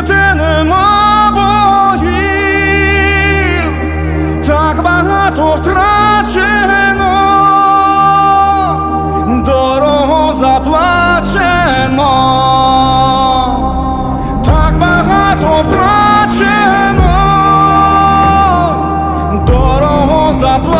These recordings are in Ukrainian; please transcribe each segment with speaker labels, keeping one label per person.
Speaker 1: місце, нема так багато втрачено, дорого заплачено, так багато втрачено, дорого заплачено.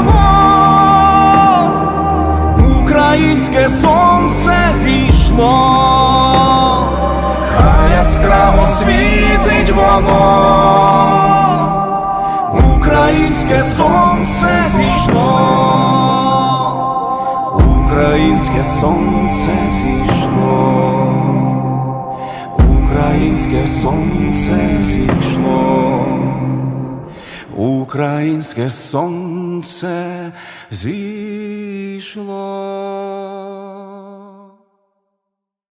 Speaker 1: Хай яскраво світить воно, українське сонце зійшло, українське сонце зійшло, українське сонце зійшло. Українське сонце зійшло.